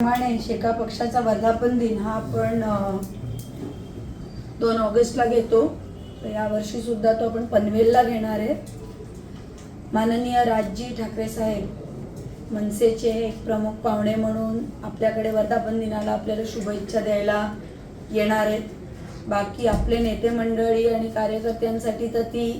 प्रमाणे शेका पक्षाचा वर्धापन दिन हा आपण दोन ऑगस्टला घेतो. तर यावर्षी सुद्धा तो आपण पनवेलला घेणार आहे. माननीय राजजी ठाकरे साहेब मनसेचे एक प्रमुख पाहुणे म्हणून आपल्याकडे वर्धापन दिनाला आपल्याला शुभेच्छा द्यायला येणार आहेत. बाकी आपले नेते मंडळी आणि कार्यकर्त्यांसाठी तर ती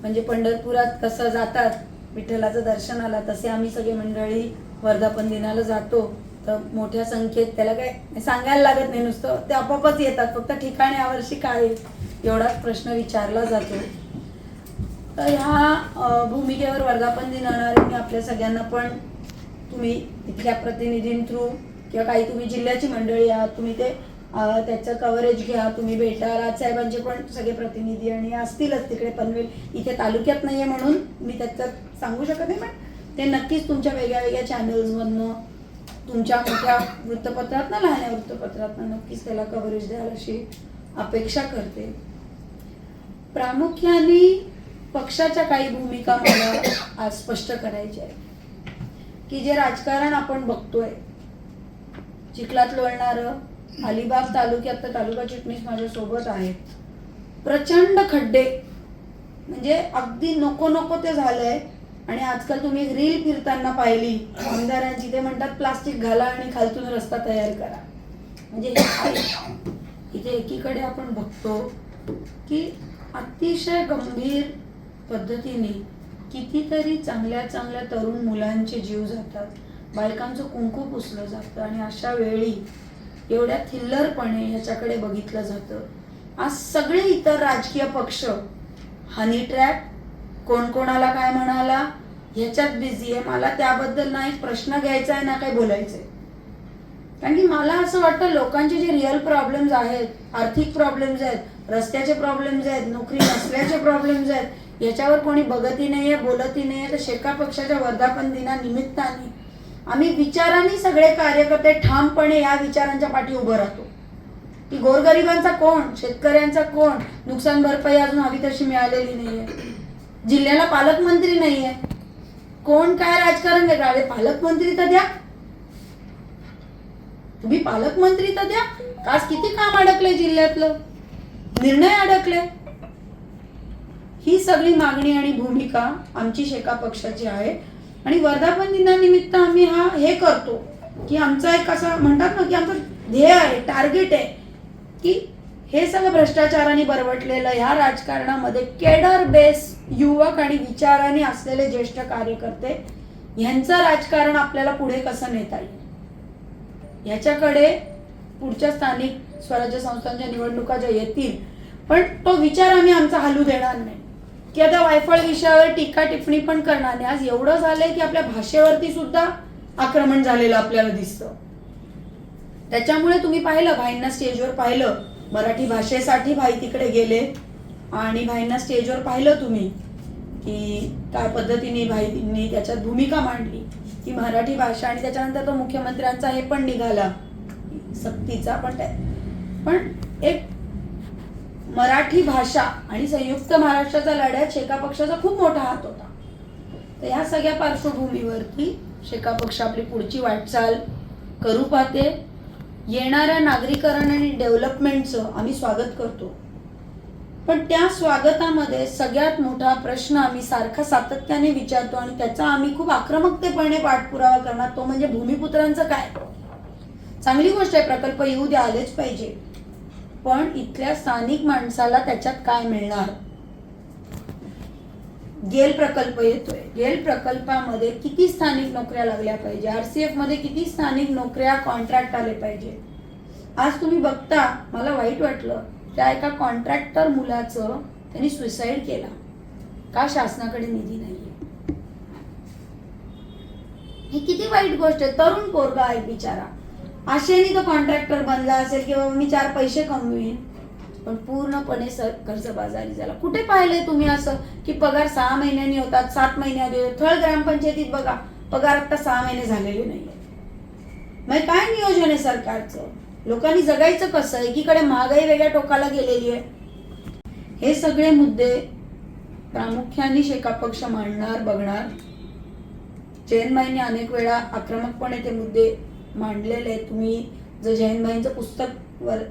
म्हणजे पंढरपुरात कसं जातात विठ्ठलाचं दर्शनाला तसे आम्ही सगळे मंडळी वर्धापन दिनाला जातो. तर मोठ्या संख्येत त्याला काय सांगायला लागत नाही नुसतं. ते आपोआपच येतात. फक्त ठिकाणी यावर्षी काय आहे? एवढाच प्रश्न विचारला जातो. तर ह्या भूमिकेवर वर्धापन दिन येणार मी आपल्या सगळ्यांना पण तुम्ही इथल्या प्रतिनिधीं थ्रू किंवा काही तुम्ही जिल्ह्याची मंडळी आहात तुम्ही ते त्याचं कव्हरेज घ्या. तुम्ही भेटा. राजसाहेबांचे पण सगळे प्रतिनिधी आणि असतीलच तिकडे पनवेल. इथे तालुक्यात नाही आहे म्हणून मी त्याचं सांगू शकत नाही पण ते नक्कीच तुमच्या वेगळ्या वेगळ्या चॅनल्समधनं तुमच्या मोठ्या वृत्तपत्रात ना लहान वृत्तपत्रात नक्कीच त्याला कव्हरेज द्याल अशी अपेक्षा करते. प्रामुख्याने पक्षाच्या काही भूमिका मला आज स्पष्ट करायच्या आहेत. की जे राजकारण आपण बघतोय चिखलात लोळणारं अलिबाग तालुक्यात तर तालुका चिटणीस माझ्या सोबत आहेत. प्रचंड खड्डे. म्हणजे अगदी नको नको ते झालंय. आणि आजकाल तुम्ही रील फिरताना पाहिली आमदारांची ते म्हणतात प्लास्टिक घाला आणि खालतून रस्ता तयार करा. म्हणजे इथे एकीकडे आपण बघतो की अतिशय गंभीर पद्धतीने कितीतरी चांगल्या चांगल्या तरुण मुलांचे जीव जातात. बायकांचं कुंकू पुसलं जातं आणि अशा वेळी एवढ्या थिल्लरपणे ह्याच्याकडे बघितलं जातं. आज सगळे इतर राजकीय पक्ष हनी ट्रॅप कोण कोणाला काय म्हणाला? ह्याच्यात बिझी आहे. मला त्याबद्दल ना एक प्रश्न घ्यायचा आहे ना काही बोलायचंय. कारण की मला असं वाटतं लोकांचे जे रिअल प्रॉब्लेम्स आहेत आर्थिक प्रॉब्लेम्स आहेत रस्त्याचे प्रॉब्लेम्स आहेत नोकरी नसल्याचे प्रॉब्लेम्स आहेत याच्यावर कोणी बघतही नाहीये बोलतही नाहीये. तर शेका पक्षाच्या वर्धापन दिनानिमित्ताने आम्ही विचारांनी सगळे कार्यकर्ते ठामपणे या विचारांच्या पाठी उभं राहतो. की गोरगरिबांचा कोण शेतकऱ्यांचा कोण नुकसान भरपाई अजून हवी तशी मिळालेली नाहीये. जिल्ह्याला पालकमंत्री नाहीये. कोण काय राजकारण वेगळं अरे पालकमंत्री तर द्या. तुम्ही पालकमंत्री तर द्या. आज किती काम अडकले जिल्ह्यातलं? निर्णय अडकले ही सगळी मागणी आणि भूमिका आमची शेका पक्षाची आहे. आणि वर्धापन दिनानिमित्त आम्ही हा हे करतो की आमचा एक असा म्हणतात ना की आमचं ध्येय आहे टार्गेट आहे की हे सगळं भ्रष्टाचाराने बरवटलेलं ह्या राजकारणामध्ये केडर बेस युवक आणि विचाराने असलेले ज्येष्ठ कार्यकर्ते ह्यांचं राजकारण आपल्याला पुढे कसं नेता येईल? ह्याच्याकडे पुढच्या स्थानिक स्वराज्य संस्थांच्या निवडणुका ज्या येतील पण तो विचार आम्ही आमचा हलू देणार नाही. की आता वायफळ विषयावर टीका टिप्पणी पण करणार नाही. आज एवढं झालंय की आपल्या भाषेवरती सुद्धा आक्रमण झालेलं आपल्याला दिसतं. त्याच्यामुळे तुम्ही पाहिलं भाईंना स्टेजवर पाहिलं मराठी भाषेसाठी भाई तिकडे गेले. आणि भाईंना स्टेजवर पाहिलं तुम्ही की काय पद्धतीने भाईंनी त्याच्यात भूमिका मांडली. की मराठी भाषा आणि त्याच्यानंतर तो मुख्यमंत्र्यांचा हे पण निघाला. सक्तीचा पण त्या पण एक मराठी भाषा आणि संयुक्त महाराष्ट्राच्या लढ्यात शेका पक्षाचा खूप मोठा हात होता. तर ह्या सगळ्या पार्श्वभूमीवरती शेका पक्ष आपली पुढची वाटचाल करू पाहते. येणाऱ्या नागरीकरण आणि डेव्हलपमेंटचं आम्ही स्वागत करतो. पण त्या स्वागतामध्ये सगळ्यात मोठा प्रश्न आम्ही सारखा सातत्याने विचारतो आणि त्याचा आम्ही खूप आक्रमकतेपणे पाठपुरावा करणार. तो म्हणजे भूमिपुत्रांचं काय? चांगली गोष्ट आहे प्रकल्प येऊ द्या आलेच पाहिजे. पण इथल्या स्थानिक माणसाला त्याच्यात काय मिळणार? गेल प्रकल्प येतोय. गेल प्रकल्पामध्ये किती स्थानिक नोकऱ्या लागल्या पाहिजे? आरसीएफमध्ये किती स्थानिक नोकऱ्या कॉन्ट्रॅक्ट आले पाहिजे? आज तुम्ही बघता मला वाईट वाटलं. त्या एका कॉन्ट्रॅक्टर मुलाचं त्यांनी सुसाईड केला. का शासनाकडे निधी नाहीये? ही किती वाईट गोष्ट आहे. तरुण पोरगा आहे बिचारा. आशेने तो कॉन्ट्रॅक्टर बनला असेल किंवा मी चार पैसे कमवीन पण पूर्णपणे सर कर्जबाजारी झाला. कुठे पाहिलंय तुम्ही असं की पगार सहा महिन्यांनी होतात सात महिन्यांनी होतात? थळ ग्रामपंचायतीत बघा. पगार आता सहा महिने झालेले नाहीये. मग काय नियोजन आहे सरकारचं? लोकांनी जगायचं कसं? एकीकडे महागाई वेगळ्या टोकाला गेलेली आहे. हे सगळे मुद्दे प्रामुख्याने शेका पक्ष मांडणार बघणार. जैनबाईंनी अनेक वेळा आक्रमकपणे ते मुद्दे मांडलेले आहेत. तुम्ही जर जैनबाईंचं पुस्तक वर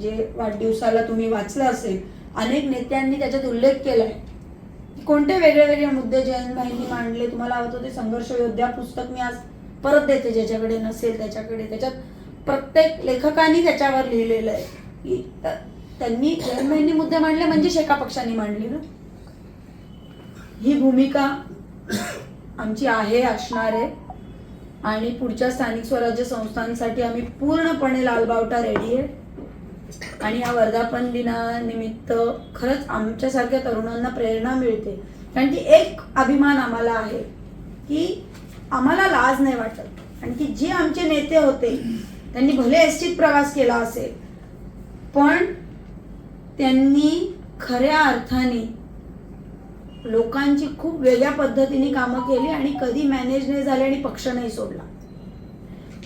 जे वाढदिवसाला तुम्ही वाचलं असेल अनेक नेत्यांनी त्याच्यात उल्लेख केलाय. आहे कोणते वेगळे वेगळे मुद्दे जयंतभाईंनी मांडले? तुम्हाला आवडतं ते संघर्ष योद्धा पुस्तक मी आज परत देते ज्याच्याकडे नसेल त्याच्याकडे. त्याच्यात प्रत्येक लेखकांनी त्याच्यावर लिहिलेलं आहे. की त्यांनी जयंतभाईंनी मुद्दे मांडले म्हणजे शेका पक्षांनी मांडली ना. ही भूमिका आमची आहे असणार आहे. आणि पुढच्या स्थानिक स्वराज्य संस्थांसाठी आम्ही पूर्णपणे लालबावटा रेडी आहे. आणि या वर्धापन दिनानिमित्त खरंच आमच्यासारख्या तरुणांना प्रेरणा मिळते. कारण की एक अभिमान आम्हाला आहे की आम्हाला लाज नाही वाटत. आणि की जे आमचे नेते होते त्यांनी भले एसटीत प्रवास केला असेल पण त्यांनी खऱ्या अर्थाने लोकांची खूप वेगळ्या पद्धतीने कामं केली आणि कधी मॅनेज नाही झाले आणि पक्ष नाही सोडला.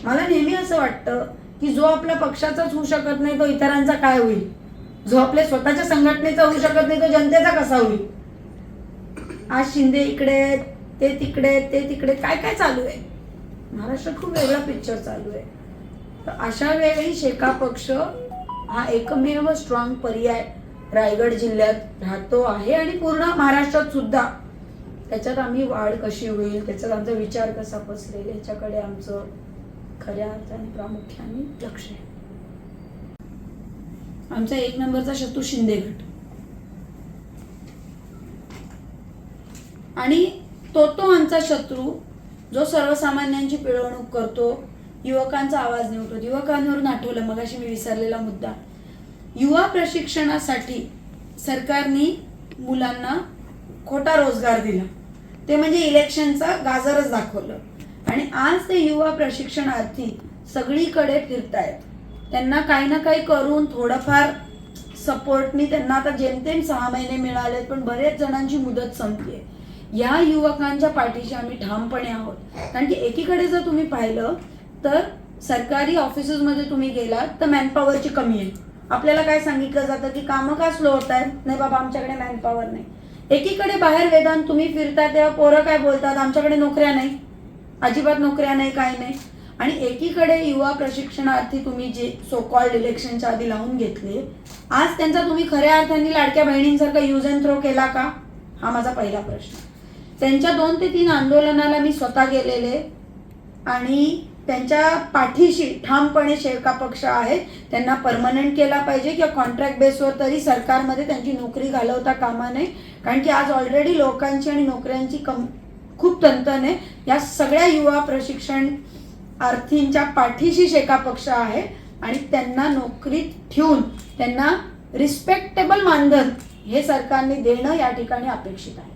मला नेहमी असं वाटतं की जो आपल्या पक्षाचाच होऊ शकत नाही तो इतरांचा काय होईल? जो आपल्या स्वतःच्या संघटनेचा होऊ शकत नाही तो जनतेचा कसा होईल? आज शिंदे इकडे ते तिकडे ते तिकडे काय काय चालू आहे? महाराष्ट्रात खूप वेगळा पिक्चर चालू आहे. तर अशा वेळी शेका पक्ष हा एकमेव स्ट्रॉंग पर्याय रायगड जिल्ह्यात राहतो आहे आणि पूर्ण महाराष्ट्रात सुद्धा. त्याच्यात आम्ही वाढ कशी होईल त्याच्यात आमचा विचार कसा पसरेल याच्याकडे आमचं खऱ्या अर्थाने प्रामुख्याने लक्ष आहे. आमचा एक नंबरचा शत्रू शिंदे गट. आणि तो तो आमचा शत्रू जो सर्वसामान्यांची पिळवणूक करतो युवकांचा आवाज निवडतो. युवकांवरून आठवलं मगाशी मी विसरलेला मुद्दा. युवा प्रशिक्षणासाठी सरकारने मुलांना खोटा रोजगार दिला. ते म्हणजे इलेक्शनचा गाजरच दाखवलं. आणि आज ते युवा प्रशिक्षणार्थी सगळीकडे फिरतायत. त्यांना काही ना काही करून थोडंफार सपोर्टनी त्यांना आता जेमतेम सहा महिने मिळाले पण बरेच जणांची मुदत संपली या युवकांच्या पाठीशी आम्ही ठामपणे आहोत. कारण की एकीकडे जर तुम्ही पाहिलं तर सरकारी ऑफिसेसमध्ये तुम्ही गेलात तर मॅनपॉवरची कमी आहे. आपल्याला काय सांगितलं जातं की कामं का स्लो होत आहेत? नाही बाबा आमच्याकडे मॅनपॉवर नाही. एकीकडे बाहेर वेदांत तुम्ही फिरता तेव्हा पोरं काय बोलतात? आमच्याकडे नोकऱ्या नाही. अजिबात नोकऱ्या नाही काय नाही. आणि एकीकडे युवा प्रशिक्षणार्थी तुम्ही जे सो कॉल्ड इलेक्शनच्या आधी लावून घेतले आज त्यांचा तुम्ही खऱ्या अर्थाने लाडक्या बहिणींसारखा यूज अँड थ्रो केला का? हा माझा पहिला प्रश्न. त्यांच्या दोन ते तीन आंदोलनाला मी स्वतः गेलेले आणि त्यांच्या पाठीशी ठामपणे शेवका पक्ष आहे त्यांना परमनंट केला पाहिजे किंवा कॉन्ट्रॅक्ट बेसवर तरी सरकारमध्ये त्यांची नोकरी घालवता कामा नये. कारण की आज ऑलरेडी लोकांची आणि नोकऱ्यांची कम खूप तंतन आहे. या सगळ्या युवा प्रशिक्षण अर्थींच्या पाठीशी शेका पक्ष आहे आणि त्यांना नोकरीत ठेवून त्यांना रिस्पेक्टेबल मानधन हे सरकारने देणं या ठिकाणी अपेक्षित आहे.